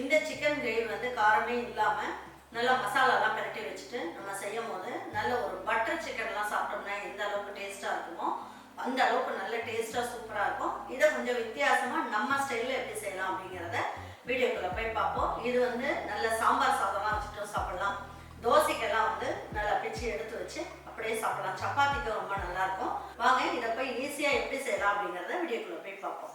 இந்த chicken gravy வந்து காரமே இல்லாமல் நல்லா மசாலாலாம் பிரட்டி வச்சுட்டு நம்ம செய்யும் போது நல்ல ஒரு பட்டர் சிக்கன்லாம் சாப்பிட்டோம்னா எந்த அளவுக்கு டேஸ்ட்டாக இருக்குமோ அந்த அளவுக்கு நல்ல டேஸ்ட்டாக சூப்பராக இருக்கும். இதை கொஞ்சம் வித்தியாசமாக நம்ம ஸ்டைலில் எப்படி செய்யலாம் அப்படிங்கிறத வீடியோக்குள்ளே போய் பார்ப்போம். இது வந்து நல்ல சாம்பார் சாதம்லாம் வச்சுட்டு சாப்பிடலாம். தோசைக்கெல்லாம் வந்து நல்லா பிச்சு எடுத்து வச்சு அப்படியே சாப்பிடலாம். சப்பாத்திக்கு ரொம்ப நல்லாயிருக்கும் வாங்க இதை போய் ஈஸியாக எப்படி செய்யலாம் அப்படிங்கிறத வீடியோக்குள்ளே போய் பார்ப்போம்.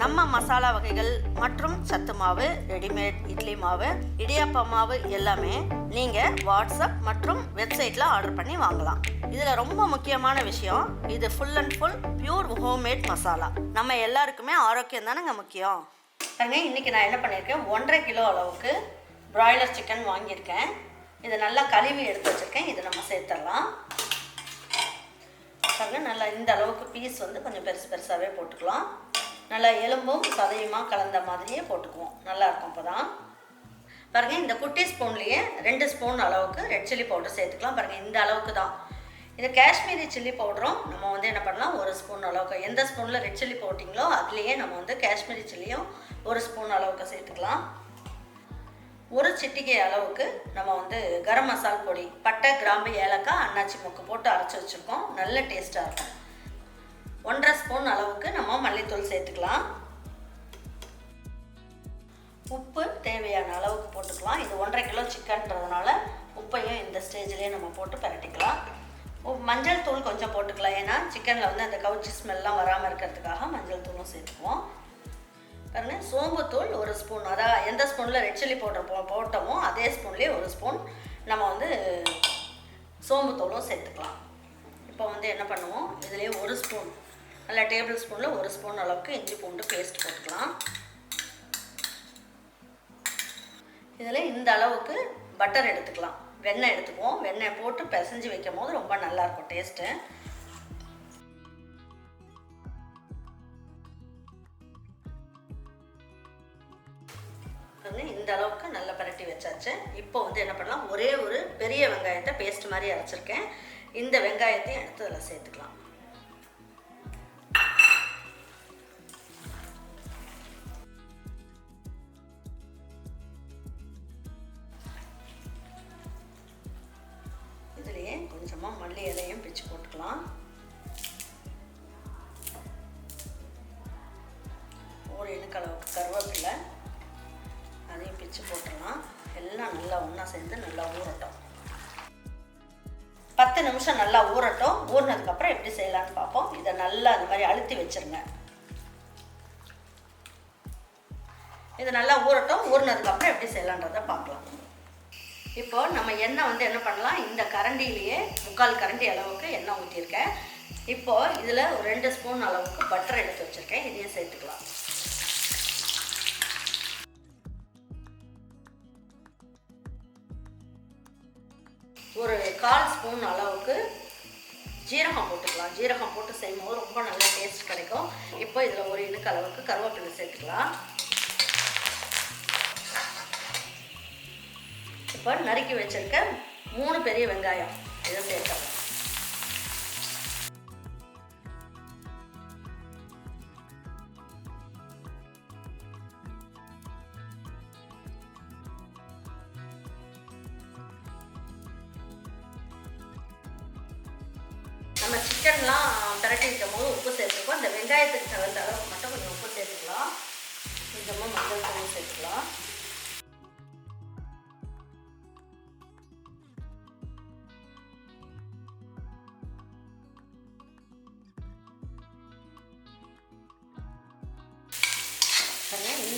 நம்ம மசாலா வகைகள் மற்றும் சத்து மாவு ரெடிமேட் இட்லி மாவு இடியாப்ப மாவு எல்லாமே நீங்கள் வாட்ஸ்அப் மற்றும் வெப்சைட்டில் ஆர்டர் பண்ணி வாங்கலாம். இதில் ரொம்ப முக்கியமான விஷயம் இது full and full pure homemade masala நம்ம எல்லாருக்குமே ஆரோக்கியம் தானேங்க முக்கியம்? பாருங்க இன்றைக்கி நான் என்ன பண்ணியிருக்கேன் ஒன்றரை கிலோ அளவுக்கு பிராய்லர் சிக்கன் வாங்கியிருக்கேன். இதை நல்லா கழுவி எடுத்து வச்சுருக்கேன். இதை நம்ம சேர்த்துடலாம். பாருங்க நல்லா இந்த அளவுக்கு பீஸ் வந்து கொஞ்சம் பெருசு பெருசாகவே போட்டுக்கலாம். நல்லா எலும்பும் சதையுமாக கலந்த மாதிரியே போட்டுக்குவோம். நல்லா இருக்கும் தான் பாருங்கள் இந்த குட்டி ஸ்பூன்லேயே ரெண்டு ஸ்பூன் அளவுக்கு ரெட் சில்லி பவுடர் சேர்த்துக்கலாம். பாருங்கள் இந்த அளவுக்கு தான். இது காஷ்மீரி சில்லி பவுடரும் நம்ம வந்து என்ன பண்ணலாம் ஒரு ஸ்பூன் அளவுக்கு. எந்த ஸ்பூனில் ரெட் சில்லி போட்டிங்களோ அதுலேயே நம்ம வந்து காஷ்மீரி சில்லியும் ஒரு ஸ்பூன் அளவுக்கு சேர்த்துக்கலாம். ஒரு சிட்டிகை அளவுக்கு நம்ம வந்து கரம் மசால் பொடி பட்டை கிராம்பு ஏலக்காய் அன்னாச்சி மொக்கு போட்டு அரைச்சி வச்சுருக்கோம். நல்ல டேஸ்ட்டாக இருக்கும். ஒன்றரை ஸ்பூன் அளவுக்கு நம்ம மல்லித்தூள் சேர்த்துக்கலாம். உப்பு தேவையான அளவுக்கு போட்டுக்கலாம். இது ஒன்றரை கிலோ சிக்கன்றதுனால உப்பையும் இந்த ஸ்டேஜ்லேயே நம்ம போட்டு பரட்டிக்கலாம். மஞ்சள் தூள் கொஞ்சம் போட்டுக்கலாம். ஏன்னா சிக்கனில் வந்து அந்த கவுச்சி ஸ்மெல்லாம் வராமல் இருக்கிறதுக்காக மஞ்சள் தூளும் சேர்த்துக்குவோம். பாருங்க சோம்புத்தூள் ஒரு ஸ்பூன். அதான் எந்த ஸ்பூனில் ரெட் சில்லி பவுடர் போ போட்டோமோ அதே ஸ்பூன்லேயே ஒரு ஸ்பூன் நம்ம வந்து சோம்புத்தூளும் சேர்த்துக்கலாம். இப்போ வந்து என்ன பண்ணுவோம்? இதுலேயே ஒரு ஸ்பூன் நல்ல டேபிள் ஸ்பூனில் ஒரு ஸ்பூன் அளவுக்கு இஞ்சி பூண்டு பேஸ்ட் போட்டுக்கலாம். இதில் இந்த அளவுக்கு பட்டர் எடுத்துக்கலாம். வெண்ணெய் எடுத்துக்குவோம். வெண்ணெய் போட்டு பிசைஞ்சு வைக்கும் போது ரொம்ப நல்லாயிருக்கும் டேஸ்ட்டு வந்து இந்த அளவுக்கு நல்லா பரட்டி வச்சாச்சு. இப்போ வந்து என்ன பண்ணலாம்? ஒரே ஒரு பெரிய வெங்காயத்தை பேஸ்ட் மாதிரி அரைச்சிருக்கேன். இந்த வெங்காயத்தையும் எடுத்து அதில் சேர்த்துக்கலாம். கொஞ்சமாக மல்லி இலையும் பிச்சு போட்டுக்கலாம். ஒரு இனுக்கு கருவேப்பில்லை கருவேப்பிலை அதையும் பிச்சு போட்டுடலாம். எல்லாம் நல்லா ஒன்றா சேர்ந்து நல்லா ஊறட்டும். பத்து நிமிஷம் நல்லா ஊறட்டும். ஊறினதுக்கப்புறம் எப்படி செய்யலாம்னு பார்ப்போம். இதை நல்லா இந்த மாதிரி அழுத்தி வச்சிருங்க. இது நல்லா ஊறட்டும். ஊறினதுக்கப்புறம் எப்படி செய்யலான்றதை பார்க்கலாம். இப்போ நம்ம எண்ணெய் வந்து என்ன பண்ணலாம்? இந்த கரண்டிலேயே முக்கால் கரண்டி அளவுக்கு எண்ணெய் ஊற்றியிருக்கேன். இப்போ இதில் ஒரு ரெண்டு ஸ்பூன் அளவுக்கு பட்டர் எடுத்து வச்சுருக்கேன். இதையும் சேர்த்துக்கலாம். ஒரு கால் ஸ்பூன் அளவுக்கு ஜீரகம் போட்டுக்கலாம். ஜீரகம் போட்டு செய்யும்போது ரொம்ப நல்ல டேஸ்ட் கிடைக்கும். இப்போ இதில் ஒரு இனுக்கு அளவுக்கு கருவேப்பிலை சேர்த்துக்கலாம். இப்போ நறுக்கி வச்சிருக்க மூணு பெரிய வெங்காயம். இதை சேர்க்கலாம். நம்ம சிக்கன்லாம் பிரட்டி வைக்கும் போது உப்பு சேர்த்துக்கோ இந்த வெங்காயத்துக்கு தகுந்த அளவுக்கு மட்டும் கொஞ்சம் உப்பு சேர்த்துக்கலாம். கொஞ்சமாக மஞ்சள் தூள் சேர்த்துக்கலாம்.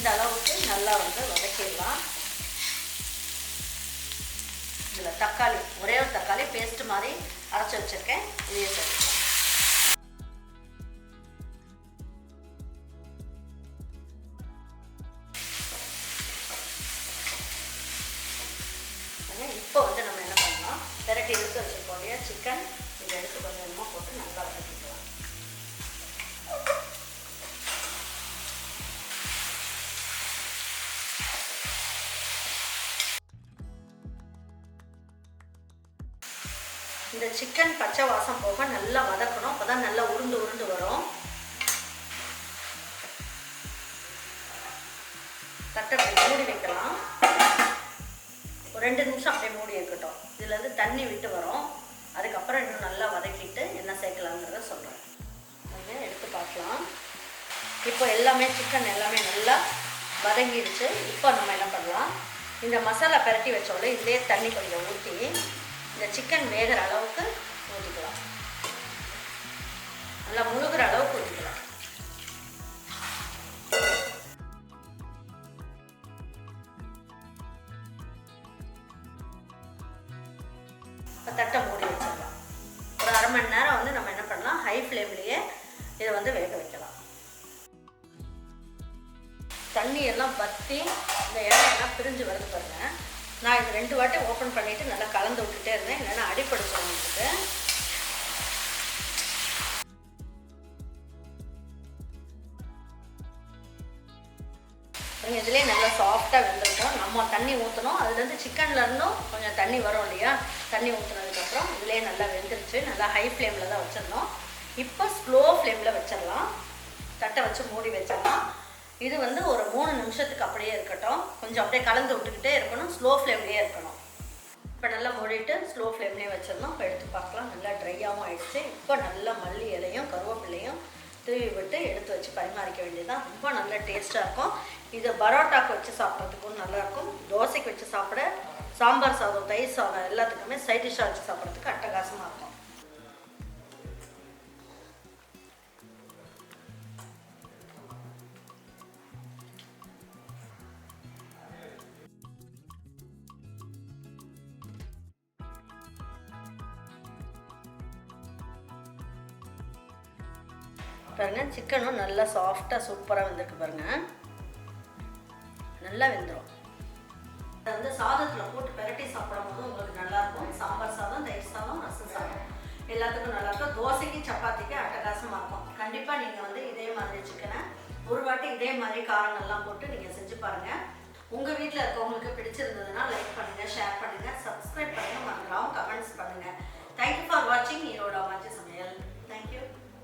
இந்த அளவுக்கு நல்லா வந்து வதக்கிடலாம். இதில் தக்காளி ஒரே ஒரு தக்காளி பேஸ்ட் மாதிரி அரைச்சி வச்சுருக்கேன். இதையே சேர்த்துக்கலாம். இந்த சிக்கன் பச்சை வாசம் போக நல்லா வதக்கணும். அப்போ தான் நல்லா உருண்டு உருண்டு வரும். தட்டை மூடி வைக்கலாம். ஒரு ரெண்டு நிமிஷம் அப்படியே மூடி இருக்கட்டும் இதுலேருந்து தண்ணி விட்டு வரும். அதுக்கப்புறம் இன்னும் நல்லா வதக்கிட்டு என்ன சேர்க்கலாங்கிறத சொல்கிறேன் எடுத்து பார்க்கலாம். இப்போ எல்லாமே சிக்கன் எல்லாமே நல்லா வதங்கிடுச்சு இப்போ நம்ம என்ன பண்ணலாம்? இந்த மசாலா பரட்டி வச்சோட இதுலேயே தண்ணி கொஞ்சம் ஊற்றி இந்த சிக்கன் வேகிற அளவுக்கு ஊற்றிக்கலாம் நல்லா முழுகிற அளவுக்கு ஊற்றிக்கலாம் இப்போ தட்டை மூடி வச்சிடலாம். ஒரு அரை மணி நேரம் வந்து நம்ம என்ன பண்ணலாம்? ஹை ஃப்ளேம்லேயே இதை வந்து வேக வைக்கலாம். தண்ணி எல்லாம் பற்றி இந்த எண்ணெயெல்லாம் பிரிஞ்சு வருது பாருங்கள் நான் இது ரெண்டு வாட்டி ஓப்பன் பண்ணிவிட்டு நல்லா கலந்து விட்டுட்டே இருந்தேன். இல்லைன்னா அடிப்படுத்தணும் உங்களுக்கு நீங்கள் இதுலேயே நல்லா சாஃப்டாக வெந்திருக்கும். நம்ம தண்ணி ஊற்றணும் அதுலேருந்து சிக்கன்லேருந்தும் கொஞ்சம் தண்ணி வரும் இல்லையா? தண்ணி ஊற்றுனதுக்கப்புறம் இதுலேயே நல்லா வெந்துருச்சு. நல்லா ஹை ஃப்ளேமில் தான் வச்சிருந்தோம். இப்போ ஸ்லோ ஃப்ளேமில் வச்சிடலாம். தட்டை வச்சு மூடி வச்சிடலாம். இது வந்து ஒரு மூணு நிமிஷத்துக்கு அப்படியே இருக்கட்டும். கொஞ்சம் அப்படியே கலந்து விட்டுக்கிட்டே இருக்கணும். ஸ்லோ ஃப்ளேம்லேயே இருக்கணும். இப்போ நல்லா மூடிட்டு ஸ்லோ ஃப்ளேம்லேயே வச்சிருந்தோம் இப்போ எடுத்து பார்க்கலாம். நல்லா ட்ரையாகவும் ஆயிடுச்சு. இப்போ நல்லா மல்லி இலையும் கருவேப்பிலையும் தூவி விட்டு எடுத்து வச்சு பரிமாறிக்க வேண்டியதுதான். ரொம்ப நல்ல டேஸ்ட்டாக இருக்கும். இது பரோட்டாக்கு வச்சு சாப்பிட்றதுக்கும் நல்லாயிருக்கும். தோசைக்கு வச்சு சாப்பிட சாம்பார் சாதம் தயிர் சாதம் எல்லாத்துக்குமே சைட் டிஷ்ஷாக வச்சு சாப்பிட்றதுக்கு அட்டகாசமாக இருக்கும். பாருங்க சிக்கனும் நல்லா சாஃப்டாக சூப்பராக வந்திருக்கு பாருங்கள் நல்லா வெந்துடும் அதை வந்து சாதத்தில் போட்டு பெரட்டி சாப்பிடும் போது உங்களுக்கு நல்லாயிருக்கும். சாம்பார் சாதம் தயிர் சாதம் ரசம் சாதம். எல்லாத்துக்கும் நல்லாயிருக்கும். தோசைக்கு சப்பாத்திக்கு அட்டகாசமாக இருக்கும். கண்டிப்பாக நீங்கள் வந்து இதே மாதிரி சிக்கனை ஒரு வாட்டி இதே மாதிரி காரங்கள்லாம் போட்டு நீங்கள் செஞ்சு பாருங்கள் உங்கள் வீட்டில் இருக்கவங்களுக்கு பிடிச்சிருந்ததுன்னா லைக் பண்ணுங்கள் ஷேர் பண்ணுங்கள் சப்ஸ்கிரைப் பண்ணுங்கள் மறந்துடாமல் கமெண்ட்ஸ் பண்ணுங்கள் தேங்க்யூ ஃபார் வாட்சிங் ஈரோட அம்மாச்சி